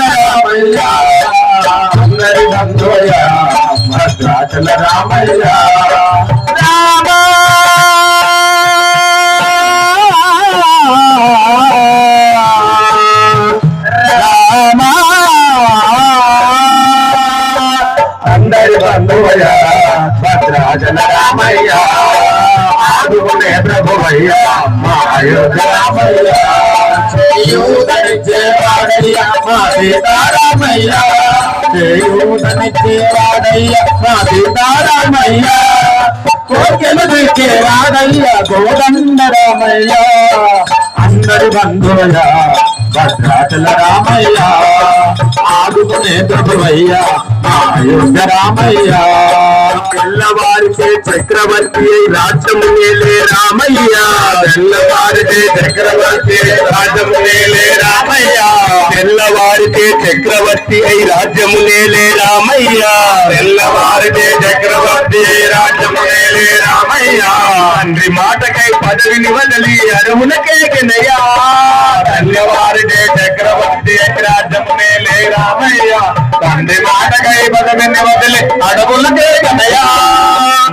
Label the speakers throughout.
Speaker 1: రామయ్య అందరి బంధువయ్య భద్రాచల రామయ్యా. భద్రాచల ఆదుకునే ప్రభువయ్య మా అయోధ్య రామయ్య చేయూతనిచ్చేవాడయ్య మా సీతారామయ్య చేయూతనిచ్చేవాడయ్య మా సీతారామయ్య కోరికలు తెచ్చేవాడయ్య గోదండ రామయ్య అందరి బంధువయ్య భద్రాచల రామయ్య ఆదుకునే ప్రభువయ్య అయోధ్య రామయ్య తెల్లవారితే చక్రవర్తి అయి రాజ్యము నేలే రామయ్య. తెల్లవారితే చక్రవర్తి అయి రాజ్యము నేలే రామయ్య. తెల్లవారితే చక్రవర్తి అయి రాజ్యము నేలే రామయ్య. తెల్లవారితే చక్రవర్తి అయి రాజ్యము నేలే రామయ్య. తండ్రి మాటకై పదవిని వదలి అరువునకేకినయ్యా తెల్లవారితే పదవిని వదిలి అడవులకే కనయ్యా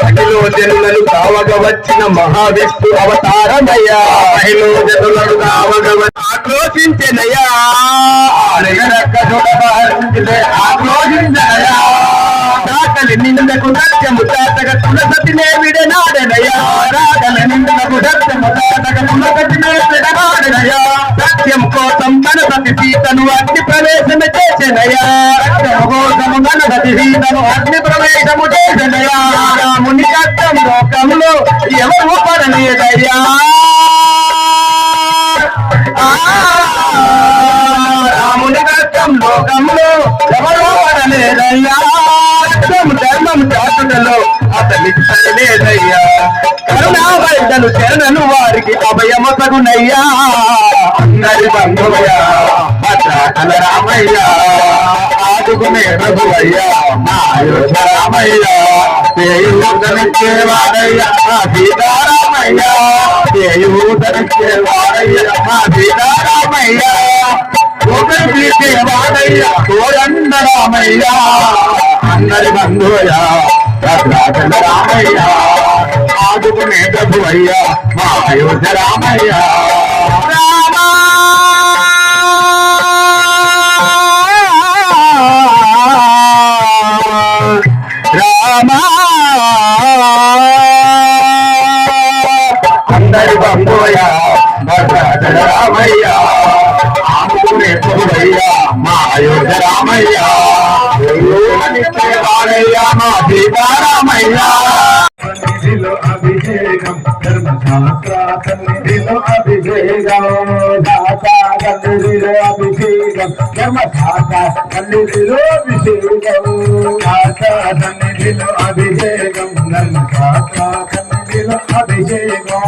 Speaker 1: మహిళ జనులను కావగ వచ్చిన మహావిష్ణు అవతారమయ్యా మహిళ జనులను కావగ వచ్చి ఆక్రోశించనయ్యా అడగరక్క చూడబారించితే నిందకు సత్యము తాతక తులసతినే విడనాడనయ్యా. రాగల నిందకు సత్యము తాతక తులసతినే విడనాడనయ్యా. సత్యం కోసం తన సీతను అగ్ని ప్రవేశము చేసెనయ్యా. సత్యము కోసము తన సీతను అగ్ని ప్రవేశము చేసెనయ్యా. రాముని కష్టం లోకంలో ఎవరు పడలేదయ్యా రాముని కష్టం లోకంలో ఎవరు పడలేదయ్యా సత్యం ధర్మం చాటులలో అతనికి సరిలేదయ్యా కరుణావైదను శరణను వారికి అభయమతగునయ్యా అందరి బంధువయ్యా భద్రాచల రామయ్య ఆదుకునే ప్రభువయ్యా మా అయోధ్య రామయ్య చేయూతనిచ్చేవాడయ్యా మా సీతారామయ్య చేయూతనిచ్చేవాడయ్యా మా సీతారామయ్య వాడయ్యా కోరండ రామయ్యా అందరి బంధువయ్యా రామయ్య ఆదుకునే ప్రభువయ్యా మా అయోధ్య రామయ్య. రామా రామా. అందరి బంధువయ్యా రామయ్య ఆదుకునే ప్రభువయ్యా మా అయోధ్య రామయ్యా. సన్నిధిలో అభిషేకం ధర్మశాస్త్ర సన్నిధిలో అభిషేకం దాతా సన్నిధిలో అభిషేకం ధర్మశాస్త్ర సన్నిధిలో అభిషేకం దాతా సన్నిధిలో అభిషేకం ధర్మశాస్త్ర సన్నిధిలో అభిషేకం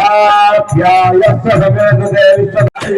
Speaker 1: ఆప్యాయ సహవేద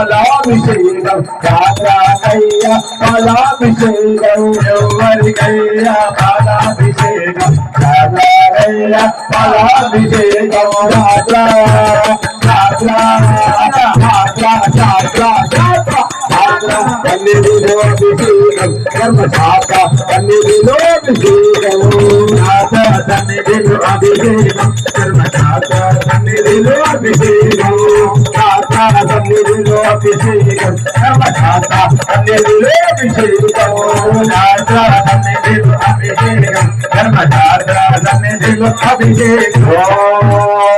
Speaker 1: అభిషేకం కాకయ్య ఫలాభిషేకం ఎవరికయ్యా ఫలాభిషేకం కాకయ్య ఫలాభిషేకం రాజా రాజా రాజా రాజా రాజా సన్నిధిలో అభిషేకం ధర్మశాఖ సన్నిధిలో రాజా సన్నిధిలో అభిషేకం సన్నిధిలో అభిషేకం ధర్మశాఖ సన్నిధిలో అభిషేకం రాజా సన్నిధిలో అభిషేకం ధర్మశాఖ సన్నిధిలో అభిషేకం దాని
Speaker 2: రావణోకాశం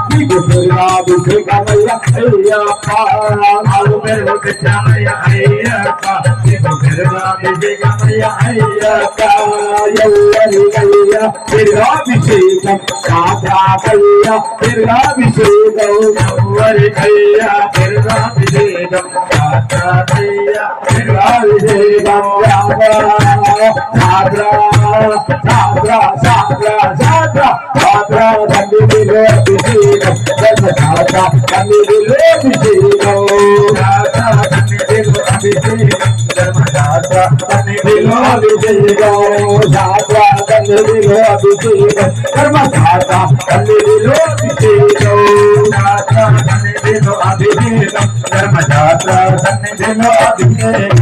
Speaker 2: శరీరాభిషేకమయ్య అయ్యప్ప
Speaker 3: ఆవు పెరుగు తెచ్చామయ్య అయ్యప్ప నీకు పెరుగాభిషేకమయ్య అయ్యప్ప
Speaker 2: ఎవ్వరికయ్య శరీరాభిషేకం కాదాకయ్య శరీరాభిషేకం
Speaker 3: ఎవరికయ్యా పెరుగాభిషేకం కాకయ్య
Speaker 2: శరీరాభిషేకం సాద్రా సాద్రా సాద్రా సాద్రా సాద్రా సన్నిధిలో అభిషేకం ధర్మ సాద్రా సన్నిధిలో అభిషేకం సన్నిధిలో అభిషేకం సాద్రా సన్నిధిలో అభిషేకం ధర్మ సాద్రా సన్నిధిలో అభిషేకం శుక్రమసి జ్యోతిరసి తేజసి దేవో సర్వపచిత్రేణ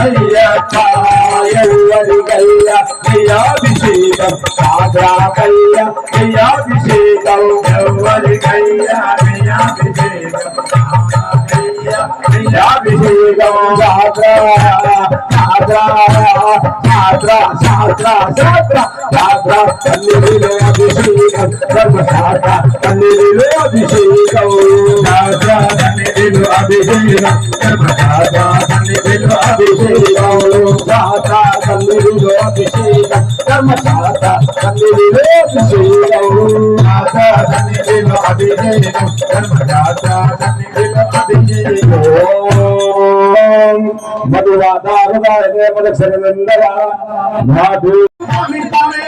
Speaker 2: అయ్యప్ప ఎవ్వరికయ్య దయాభిషేకం సాగ్రాకయ్య దయాభిషేకం
Speaker 3: ఎవరికయ్యా ప్రియాభిషేకం అయ్యా
Speaker 2: దయాభిషేకం సాగ్రా సాగ్రా సాగ్రా సాగ్రా సాగ్రా తల్లిలో అభిషేకం. ధర్మ తల్లిలో అభిషేకం.
Speaker 3: రాజా సన్నిధిలో అభిషేకం. ధర్మరాజా సన్నిధిలో అభిషేకం.
Speaker 2: సాగ్రా తల్లిలో అభిషేకం. ధర్మ తల్లిలో అభిషేకం.
Speaker 3: రాజా సన్నిధిలో అభిషేకం. ధర్మరాజా సన్నిధిలో అభిషేకం.
Speaker 2: ఓం మధువాదారుదాయ
Speaker 4: స్వామి స్వామి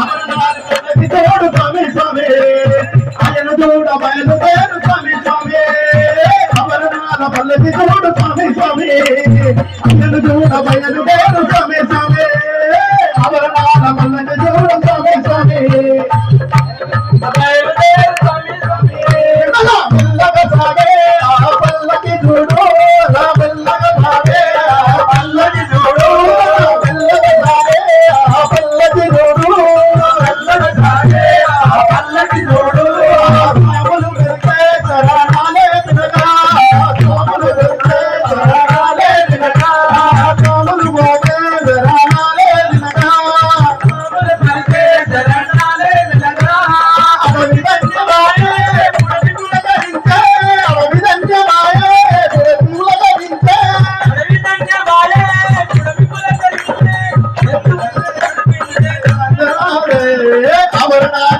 Speaker 4: అమరనాథ తోడు స్వామి స్వామి ఆయన చూడ బయలుదేరు స్వామి స్వామి అమరనాథ తోడు స్వామి స్వామి చూడ బయలుదేరు స్వామి అమరనాథ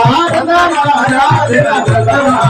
Speaker 3: रा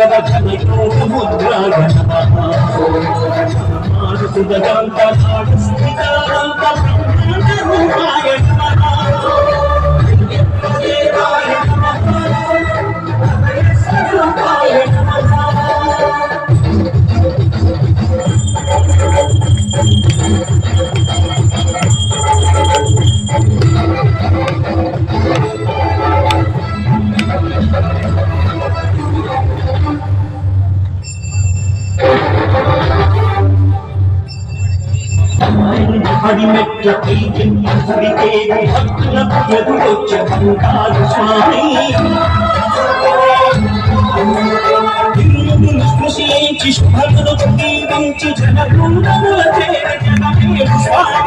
Speaker 5: హరిమెట్ల పీకి హరికే భక్తులకు ఎదురొచ్చే స్వామి తిరుగులు శుభమును దీవించి చేర స్వామి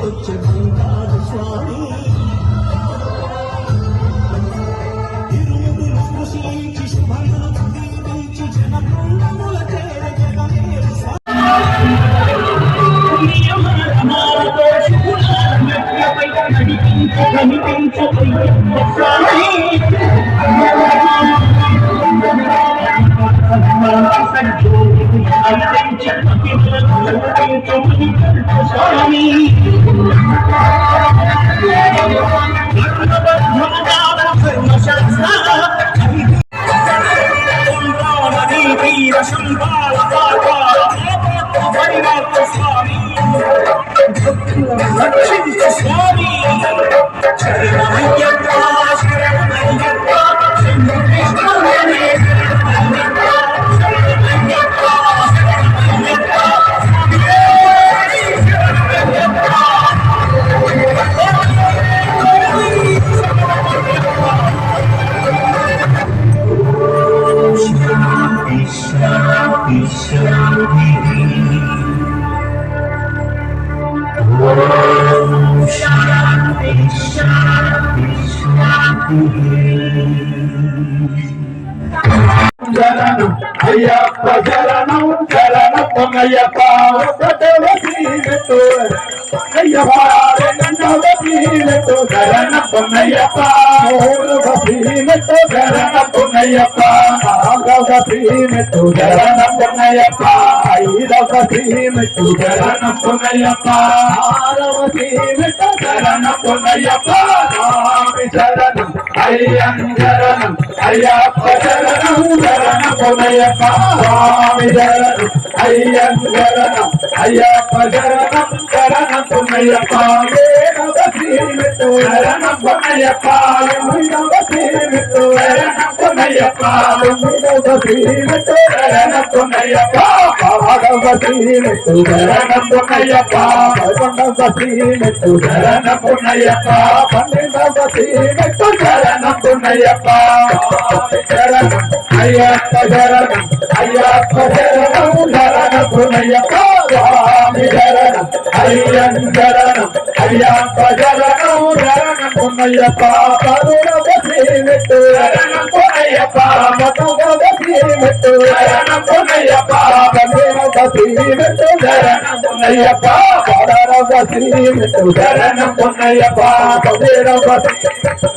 Speaker 5: భక్తులకు స్వామి తిరుగులు స్పృశించి శుభమును దీవించి జనకుండముల చేర జనమేలు స్వామి స్వామి
Speaker 3: శరణం అయ్యప్ప శరణం శరణం పొన్నయ్యప్ప ఒకటవ శ్రీమెట్టు అయ్యప్ప రెండవ శ్రీమెట్టు శరణం పొన్నయ్యప్ప మూడవ శ్రీమెట్టు పొన్నయ్యప్ప నాలుగవ శ్రీమెట్టు శరణం పొన్నయ్యప్ప ఐదవ శ్రీమెట్టు శరణం పొన్నయ్యప్ప ఆరవ శ్రీమెట్టు శరణం పొన్నయ్యప్ప. స్వామి శరణం అయ్యం శరణం అయ్యప్ప శరణం శరణం పొన్నయ్యప్ప స్వామి శరణం అయ్యం శరణం అయ్యప్ప ఏడవ శ్రీమెట్టు శరణం పొన్నయ్యప్ప ఎనిమిదవ శ్రీమెట్టు శరణం పొన్నయ్యప్ప తొమ్మిదవ శ్రీమెట్టు శరణం పొన్నయ్యప్ప పదవ శ్రీమెట్టు శరణం పొన్నయ్యప్ప పదకొండవ శ్రీమెట్టు శరణం పొన్నయ్యప్ప పన్నెండవ శ్రీమెట్టు శరణం పొన్నయ్యప్ప శరణం అయ్యప్ప శరణం అయ్యప్ప శరణం శరణం పొన్నయ్యప్ప స్వామి శరణం అయ్యం శరణం అయ్యప్ప శరణం శరణం పొన్నయ్యప్ప కరుణవ శ్రీమెట్టు శరణం పొన్నయ్యప్ప మతగవ శ్రీమెట్టు శరణం పొన్నయ్యప్ప పన్నెరవ శ్రీమెట్టు శరణం పొన్నయ్యప్ప పదరవ శ్రీమెట్టు శరణం పొన్నయ్యప్ప పదిరవ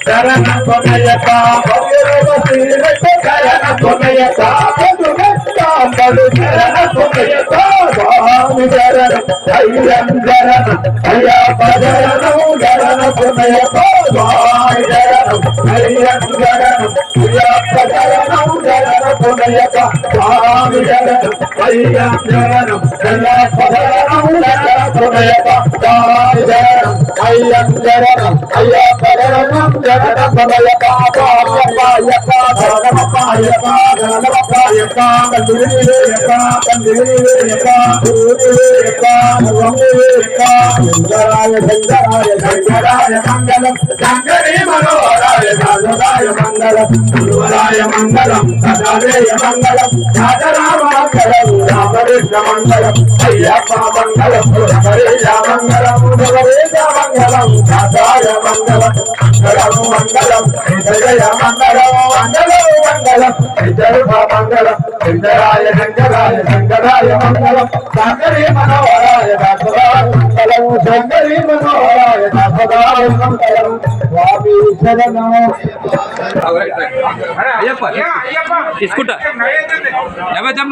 Speaker 3: శరణం పొన్నయ్యప్ప పదిరవ శ్రీమెట్టు శరణం పొన్నయ్యప్ప పదునెట్టాంబడు శరణం పొన్నయ్యప్ప స్వామి శరణం అయ్యం అయ్యప్ప పొన్నయ్యప్ప స్వామి అయ్యప్ప శరణం శరణం పొన్నయ్యప్ప స్వామి శంకరాయ శంకరాయ శంకరాయ మంగళం శంకరీ మనోహరాయ సాధురాయ మంగళం గురువరాయ మంగళం. సదాదేయ మంగళం రాజరామ మంగళం రామకృష్ణ మంగళం అయ్యప్ప మంగళం హరేయ మంగళం భగవేశ మంగళం దాదాయ మంగళం మంగళం మంగళం జయ మంగళం మంగళం మంగళం ఇద్దరు మంగళం శంకరాయ శంకరాయ శంకరాయ మంగళం శంకరీ మనోహరాయ దాసరాయ మంగళం శంకరీ మనోహరాయ దాసరాయ మంగళం స్వామి శరణం
Speaker 6: అయ్యప్ప. తీసుకుంటా. నైవేద్యం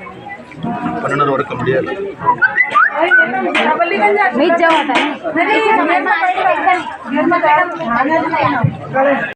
Speaker 6: பண்ணுனர்
Speaker 7: వరకు முடியாது. மீட்